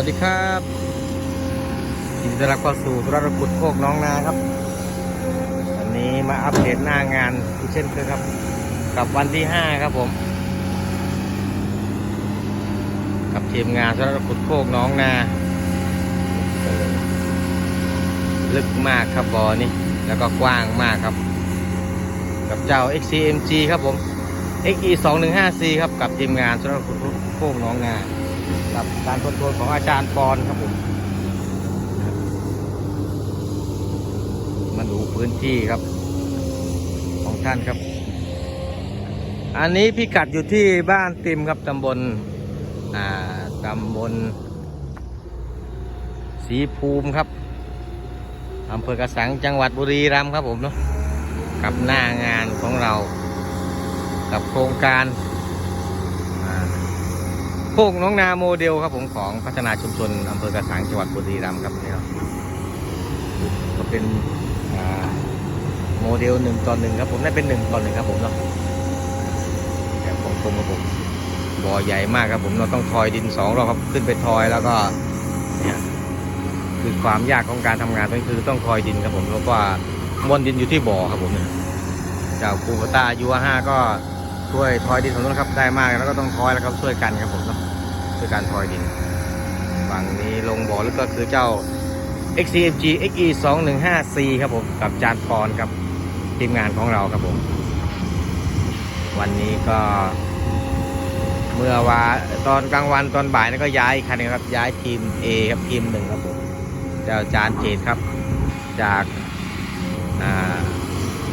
วัสดีครับยินดีต้อนรับเข้าสู่ธุรกุจโคกน้องนาครับ วันนี้มาอัปเดตหน้างานอีกเช่นเคยครับ กับวันที่ 5 ครับผม กับทีมงานธุรกุจโคกน้องนา ลึกมากครับบอนี่แล้วก็กว้างมากครับ กับเจ้า XCMG ครับผม XE 2 1 5 4ครับ กับทีมงานธุรกุจโคกน้องนา กับการคอนโทรลของอาจารย์ปอนครับผมมาดูพื้นที่ครับ ของท่านครับ อันนี้พิกัดอยู่ที่บ้านติมครับตำบลอ่าตำบลสีภูมิครับอำเภอกระสังจังหวัดบุรีรัมย์ครับผมเนาะกับหน้างานของเรา กับโครงการ คกน้องนาโมเดลครับผมของพัฒนาชุมชนอำเภอกระสังจังหวัดบุรีรัมย์ครับนี่ครับก็เป็นโมเดลหนึ่งต่อหนึ่งครับผมนั่นเป็นหนึ่งต่อหนึ่งครับผมเนาะแบบของกรมครับผมบ่อใหญ่มากครับผมเราต้องทอยดินสองรอบครับขึ้นไปทอยแล้วก็เนี่ยคือความยากของการทำงานก็คือต้องทอยดินครับผมแล้วก็มวนดินอยู่ที่บ่อครับผมเนี่ยจ้าคูปตายูห้าก็ช่วยทอยดินของนู้นครับได้มากแล้วก็ต้องทอยแล้วครับช่วยกันครับผมเนาะ ช่วยการทอยดินฝั่งนี้ลงบ่อแลึกก็คือเจ้า XCMG XE 2 1 5 C ครับผมกับจานปอนครับทีมงานของเราครับผม วันนี้ก็ เมื่อวาตอนกลางวันตอนบ่ายนี่ก็ย้ายคันนึงครับย้ายทีม A ครับทีมหนึ่งครับผมเจ้าจานเจดครับ จากา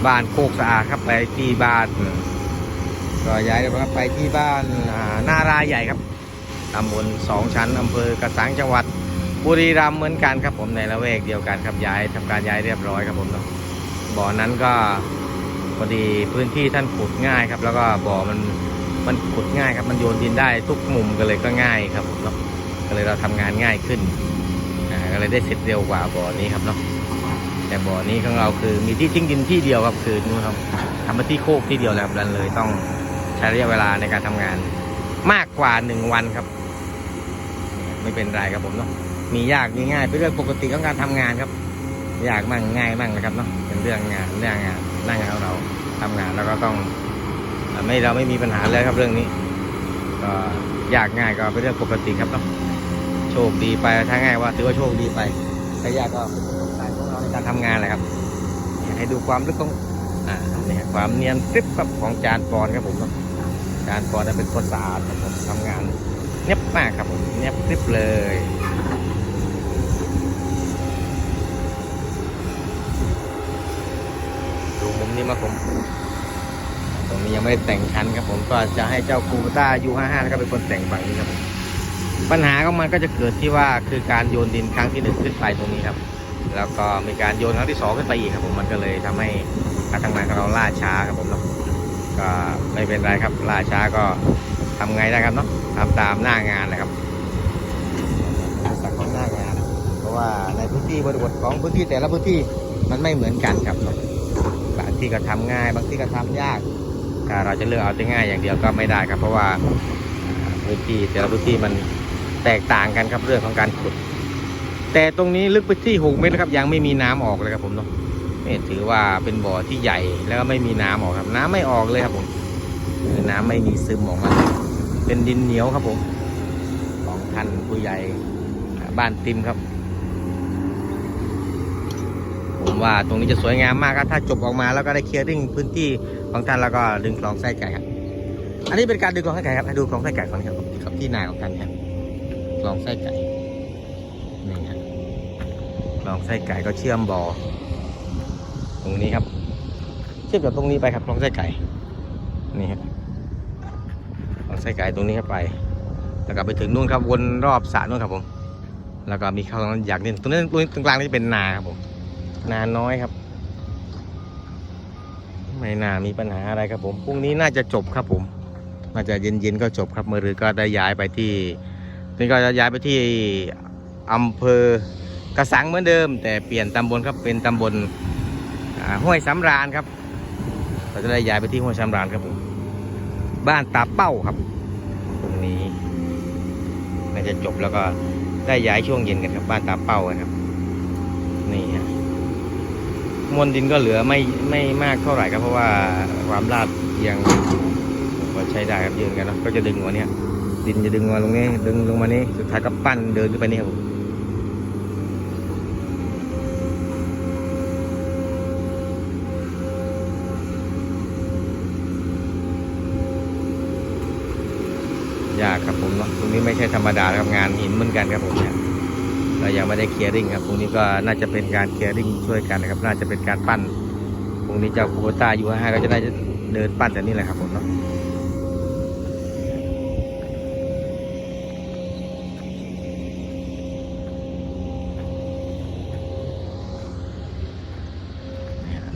บ้านโคกสะอาดครับไปที่บ้านก็ย้ายครับไปที่บ้านอ่านารายใหญ่ครับ ตำบลสองชั้นอำเภอกระสังจังหวัดบุรีรัมย์เหมือนกันครับผมในละแวกเดียวกันครับย้ายทำการย้ายเรียบร้อยครับผมเนาะบ่อนั้นก็พอดีพื้นที่ท่านขุดง่ายครับ แล้วก็บ่อมันมันขุดง่ายครับมันโยนดินได้ทุกมุมก็เลยก็ง่ายครับผมเนาะก็เลยเราทำงานง่ายขึ้นอ่าก็เลยได้เสร็จเร็วกว่าบ่อนี้ครับเนาะแต่บ่อนี้ของเราคือมีที่ทิ้งดินที่เดียวครับคือนู่นครับทำมาที่โคกที่เดียวแล้วครับเลยต้องใช้ระยะเวลาในการทำงานมากกว่าหนึ่งวันครับ ไม่เป็นไรครับผมเนาะมียากมีง่ายเป็นเรื่องปกติของการทำงานครับ ยากมั่งง่ายมั่งนะครับเนาะเป็นเรื่องงานเรื่องงานหน้างานของเราทำงานแล้วก็ต้องไม่เราไม่มีปัญหาเลยครับเรื่องนี้ก็ยากง่ายก็เป็นเรื่องปกติครับเนาะโชคดีไปถ้าง่ายว่าถือว่าโชคดีไปถ้ายากก็เป็นประสบการณ์ของเราในการทำงานแหละครับให้ดูความลึกของอ่านี่ความเนียนกริบครับของจานปอนครับผมเนาะจานปอนนั้นเป็นคนสะอาดครับผมทำงาน เนียบมากครับผมเนียบกริบเลย ดูมุมนี้มาผม ตรงนี้ยังไม่ได้แต่งชั้นครับผมก็จะให้เจ้าคูต้ายูห้าห้านะครับเป็นคนแต่งฝั่งนี้ครับผมปัญหาของมันก็จะเกิดที่ว่าคือการโยนดินครั้งที่หนึ่งขึ้นไปตรงนี้ครับ แล้วก็มีการโยนครั้งที่สองขึ้นไปอีกครับผมมันก็เลยทำให้การทำงานของเราล่าช้าครับผมเนาะก็ไม่เป็นไรครับล่าช้าก็ทำไงได้ครับเนาะ ทำตามหน้างานนะครับสักของหน้างาน เพราะว่าในพื้นที่บริบทของพื้นที่แต่ละพื้นที่มันไม่เหมือนกันครับบางที่ก็ทำง่ายบางที่ก็ทำยากถ้าเราจะเลือกเอาแต่ง่ายอย่างเดียวก็ไม่ได้ครับ เพราะว่าพื้นที่แต่ละพื้นที่มันแตกต่างกันครับเรื่องของการขุด แต่ตรงนี้ลึกไปที่6เมตรครับยังไม่มีน้ำออกเลยครับผมเนาะนี่ถือว่าเป็นบ่อที่ใหญ่แล้วก็ไม่มีน้ำออกครับ น้ำไม่ออกเลยครับผมคือน้ำไม่มีซึมออกมา เป็นดินเหนียวครับผม ของท่านผู้ใหญ่บ้านติมครับ ผมว่าตรงนี้จะสวยงามมากครับ ถ้าจบออกมาแล้วก็ได้เคลียร์ริ่งพื้นที่ของท่านแล้วก็ดึงคลองไส้ไก่ครับ อันนี้เป็นการดึงคลองไส้ไก่ครับให้ดูคลองไส้ไก่ก่อนครับครับที่นาของท่านครับคลองไส้ไก่นี่ฮะคลองไส้ไก่ก็เชื่อมบ่อตรงนี้ครับ เชื่อมจากตรงนี้ไปครับคลองไส้ไก่นี่คลอง ไส้ไก่ตรงนี้ไป แล้วก็ไปถึงนู่นครับวนรอบสระนู่นครับผม แล้วก็มีเขาอยากเล่นตรงนี้ตรงนี้ตรงกลางนี่เป็นนาครับผม นาน้อยครับ ไม่น่ามีปัญหาอะไรครับผมพรุ่งนี้น่าจะจบครับผมน่าจะเย็นๆก็จบครับมือรือก็ได้ย้ายไปที่นี่ก็จะย้ายไปที่อำเภอกระสังเหมือนเดิม แต่เปลี่ยนตำบลครับเป็นตำบลห้วยสำราญครับเราจะได้ย้ายไปที่ห้วยสำราญครับผม บ้านตาเป้าครับตรงนี้น่าจะจบแล้วก็ได้ย้ายช่วงเย็นกันครับบ้านตาเป้าครับ นี่ฮะมวลดินก็เหลือไม่ไม่มากเท่าไหร่ครับเพราะว่าความลาดเอียงก็ใช้ได้ครับยืนกันนะก็จะดึงมาเนี้ยดินจะดึงมาลงนี้ดึงลงมานี่สุดท้ายก็ปั้นเดินขึ้นไปนี่ครับผมยากครับผมเนี้ไม่ใช่ธรรมดาครับงานหินเหมือนกันครับผมเนี่ยเรายังไม่ได้เคลียร์ริ่งครับตรงนี้ก็น่าจะเป็นการเคลียร์ริ่งช่วยกันนะครับ น่าจะเป็นการปั้นตรงนี้เจ้าคูโบต้ายูห้าก็จะได้เดินปั้นแต่นี่แหละครับผมเนาะ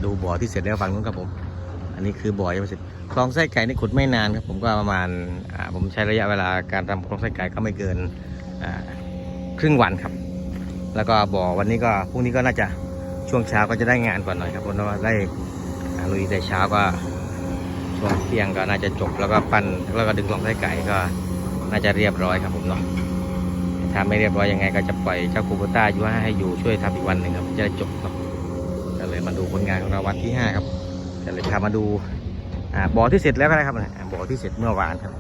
ดูบ่อที่เสร็จแล้วฝั่งนู้นครับผม อันนี้คือบ่อยังไม่เสร็จคลองไส้ไก่นี่ขุดไม่นานครับผมก็ประมาณผมใช้ระยะเวลาการทำคลองไส้ไก่ก็ไม่เกินครึ่งวันครับ แล้วก็บ่อวันนี้ก็พรุ่งนี้ก็น่าจะช่วงเช้าก็จะได้งานก่อนหน่อยครับเพราะว่าได้ลุยแต่เช้าก็ช่วงเที่ยงก็น่าจะจบแล้วก็ปั้นแล้วก็ดึงกล่องไส้ไก่ก็น่าจะเรียบร้อยครับผมเนาะถ้าไม่เรียบร้อยยังไงก็จะปล่อยเจ้าคูโบต้าอยู่ให้อยู่ช่วยทำอีกวันหนึ่งครับจะได้จบเนาะก็เลยมาดูผลงานของเราวันที่ห้าครับ ก็เลยพามาดูอ่าบ่อที่เสร็จแล้วนะครับอ่าบ่อที่เสร็จเมื่อวานครับ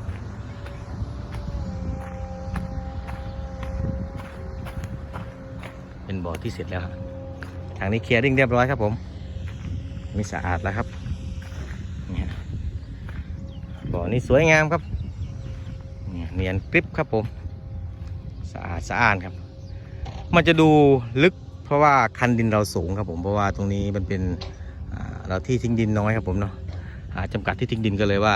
เป็นบ่อที่เสร็จแล้วครับทางนี้เคลียร์ริ่งเรียบร้อยครับผมนี่สะอาดแล้วครับเนี่ยบ่อนี้สวยงามครับเนี่ยเนียนกริบครับผมสะอาดสะอาดครับ มันจะดูลึกเพราะว่าคันดินเราสูงครับผมเพราะว่าตรงนี้มันเป็น เราที่ทิ้งดินน้อยครับผมเนาะหาจำกัดที่ทิ้งดินก็เลยว่า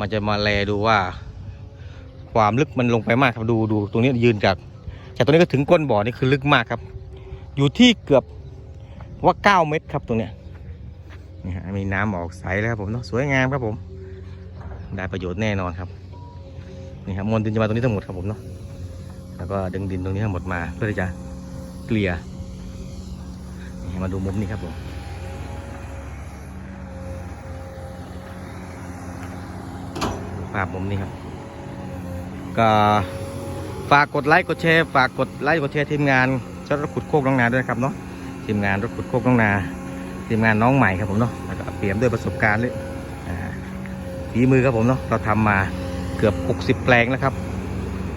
มันจะมาแลดูว่า ความลึกมันลงไปมากครับดูดูตรงนี้ยืนจากจากตรงนี้ก็ถึงก้นบ่อนี่คือลึกมากครับ อยู่ที่เกือบว่า 9 เมตรครับตรงเนี้ยนี่ฮะมีน้ำออกใสแล้วครับผมเนาะสวยงามครับผม ได้ประโยชน์แน่นอนครับนี่ครับมวลดินจะมาตรงนี้ทั้งหมดครับผมเนาะแล้วก็ดึงดินตรงนี้ทั้งหมดมาเพื่อที่จะเกลี่ยมาดูมุมนี้ครับผม ภาพมุมนี้ครับ ก็ฝากกดไลค์กดแชร์ฝากกดไลค์กดแชร์ทีมงานรถขุดโคกน้องนาด้วยนะครับเนาะทีมงานรถขุดโคกน้องนา ทีมงานน้องใหม่ครับผมเนาะแล้วก็เปรียมด้วยประสบการณ์เลยฝีมือครับผมเนาะเราทำมาเกือบ 60 แปลงแล้วครับ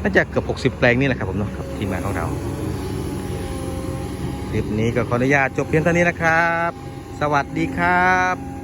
น่าจะเกือบ 60 แปลงนี่แหละครับผมเนาะกับทีมงานของเราคลิปนี้ก็ขออนุญาตจบเพียงเท่านี้นะครับ สวัสดีครับ